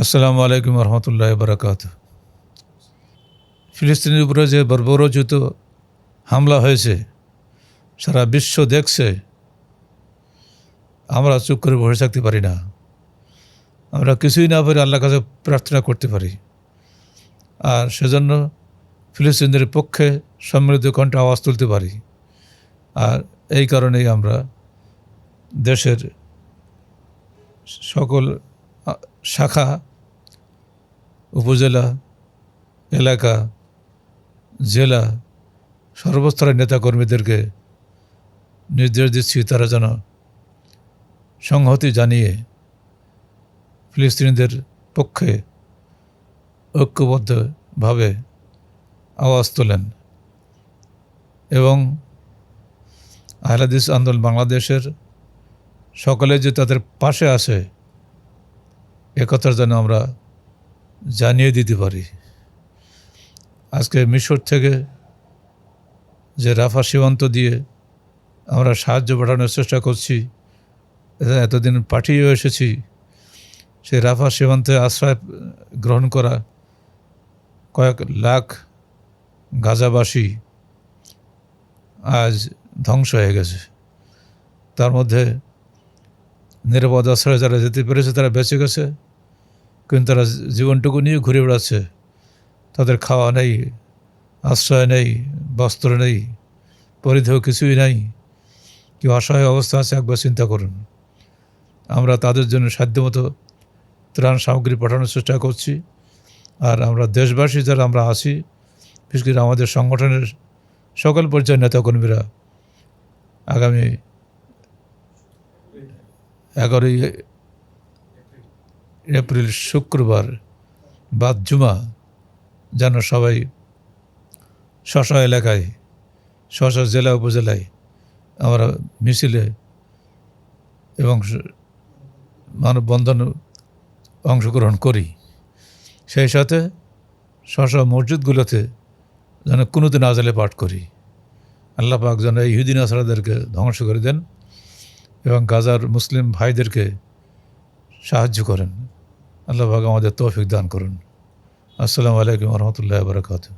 আসসালামু আলাইকুম রহমতুল্লাহ বরকাত। ফিলিস্তিনের উপরে যে বর্বরোচিত হামলা হয়েছে, সারা বিশ্ব দেখছে, আমরা চুপ করে বসে থাকতে পারি না। আমরা কিছুই না পারি আল্লাহর কাছে প্রার্থনা করতে পারি। আর সেজন্য ফিলিস্তিনদের পক্ষে সম্মিলিত কণ্ঠে আওয়াজ তুলতে পারি। আর এই কারণেই আমরা দেশের সকল শাখা, উপজেলা, এলাকা, জেলা, সর্বস্তরের নেতাকর্মীদেরকে নির্দেশ দিচ্ছি তারা যেন সংহতি জানিয়ে ফিলিস্তিনিদের পক্ষে ঐক্যবদ্ধভাবে আওয়াজ তোলেন এবং আহলাদিস আন্দোলন বাংলাদেশের সকলে যে তাদের পাশে আছে একথার যেন আমরা জানিয়ে দিতে পারি। আজকে মিশর থেকে যে রাফা সীমান্ত দিয়ে আমরা সাহায্য পাঠানোর চেষ্টা করছি এতদিন পাঠিয়েও এসেছি, সেই রাফা সীমান্তে আশ্রয় গ্রহণ করা কয়েক লাখ গাজাবাসী আজ ধ্বংস হয়ে গেছে। তার মধ্যে নিরাপদ আশ্রয় যারা যেতে পেরেছে, তারা বেঁচে গেছে, কিন্তু তারা জীবনটুকু নিয়ে ঘুরে বেড়াচ্ছে। তাদের খাওয়া নেই, আশ্রয় নেই, বস্ত্র নেই, পরিধেয় কিছুই নাই। কেউ অসহায় অবস্থা আছে, একবার চিন্তা করুন। আমরা তাদের জন্য সাধ্যমতো ত্রাণ সামগ্রী পাঠানোর চেষ্টা করছি। আর আমরা দেশবাসী যারা আমরা আছি, বিশেষ করে আমাদের সংগঠনের সকল পর্যায়ের নেতাকর্মীরা, আগামী এগারোই এপ্রিল শুক্রবার বাদ জুমা। যেন সবাই শশা এলাকায় স্ব জেলা উপজেলায় আমরা মিছিলে এবং মানববন্ধন অংশগ্রহণ করি। সেই সাথে স্ব মসজিদগুলোতে যেন কোনোদিন আজালে পাঠ করি। আল্লাহ পাক যেন এই ইহুদিন আসরাদেরকে ধ্বংস করে দেন। এবং গাজার মুসলিম ভাইদেরকে সাহায্য করেন। আল্লাহ আমাদের তৌফিক দান করুন। আসসালামু আলাইকুম রহমতুল্লাহ বরকাত